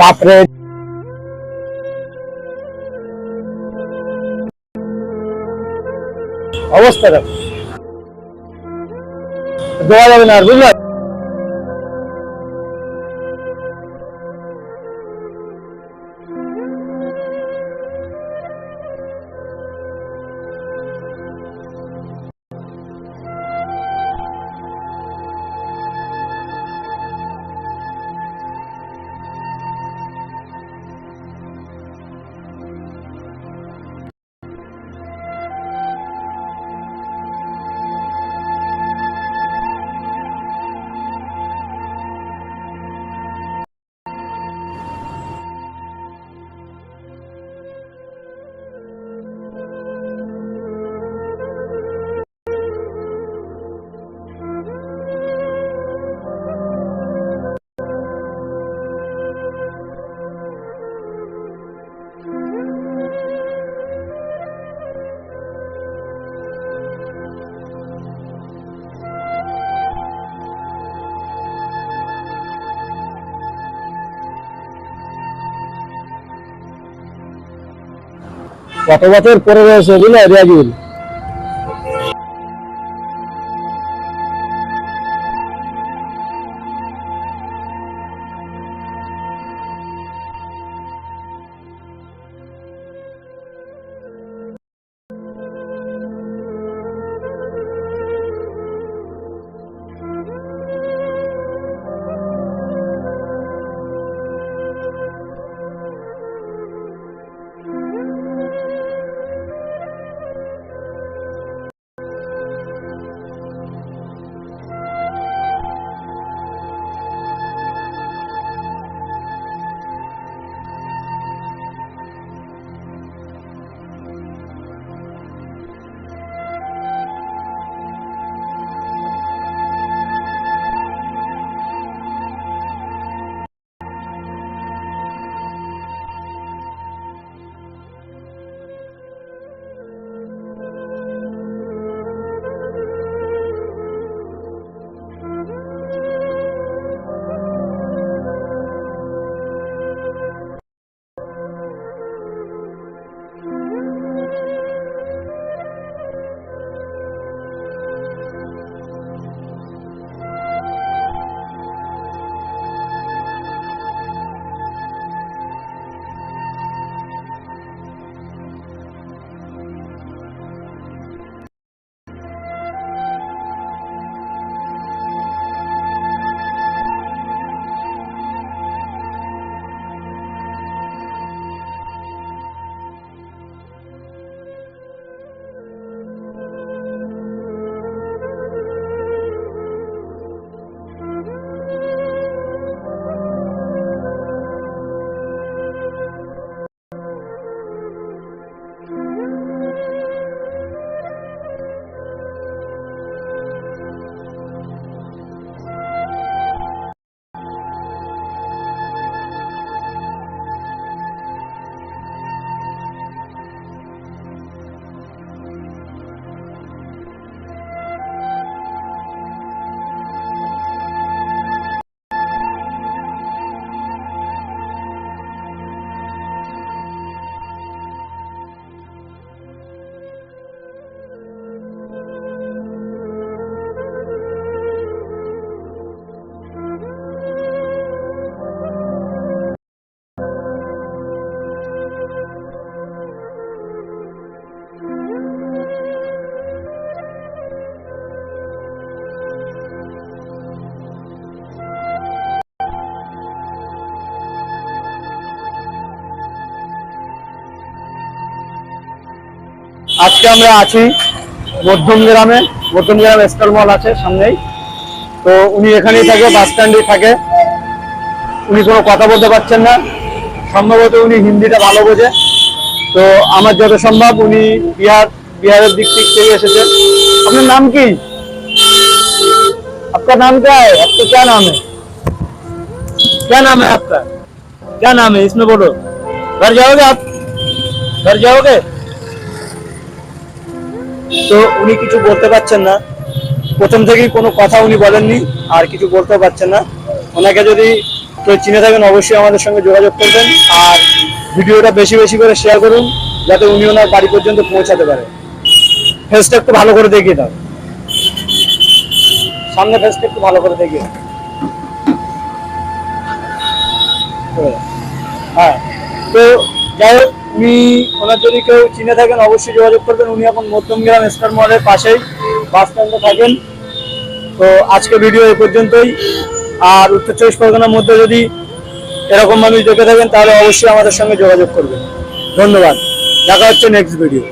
বাপরে। অবস্থা দেখো। দেওয়া যাবে না আর বুঝলে? কত বছর পরে রয়েছে বুঝলে রিয়াজুল। আজকে আমরা আছি মধ্যম গ্রামে মধ্যম গ্রাম স্টল মল আছে সামনেই তো উনি এখানেই থাকে বাস স্ট্যান্ডেই থাকে উনি কোনো কথা বলতে পারছেন না সম্ভবত উনি হিন্দিটা ভালো বোঝে তো আমার যত সম্ভব উনি বিহার বিহারের দিক থেকে থেকে এসেছেন আপনার নাম কি आपका नाम क्या है आपका क्या नाम है क्या नाम है आपका क्या नाम है इसमें बोलो घर जाओगे आप घर जाओगे তো উনি কিছু বলতে পারছেন না। প্রথম থেকেই কোনো কথা উনি বলেননি, আর কিছু বলতে পারছেন না। ওনাকে যদি কেউ চিনে থাকেন, অবশ্যই আমাদের সঙ্গে যোগাযোগ করবেন, আর ভিডিওটা বেশি বেশি করে শেয়ার করুন, যাতে উনি ওনার বাড়ি পর্যন্ত পৌঁছাতে পারে। ফেসটা একটু ভালো করে দেখিয়ে দাও। সামনে ফেসটা একটু ভালো করে দেখিয়ে। হ্যাঁ। তো যাই হোক উনি ওনার যদি কেউ চিনে থাকেন, অবশ্যই যোগাযোগ করবেন। উনি এখন মধ্যমগ্রাম স্টার মলের পাশেই বাস স্ট্যান্ডে থাকেন। তো আজকে ভিডিও এ পর্যন্তই। আর উত্তর চব্বিশ পরগনার মধ্যে যদি এরকম মানুষ দেখে থাকেন, তাহলে অবশ্যই আমাদের সঙ্গে যোগাযোগ করবেন। ধন্যবাদ। দেখা হচ্ছে নেক্সট ভিডিও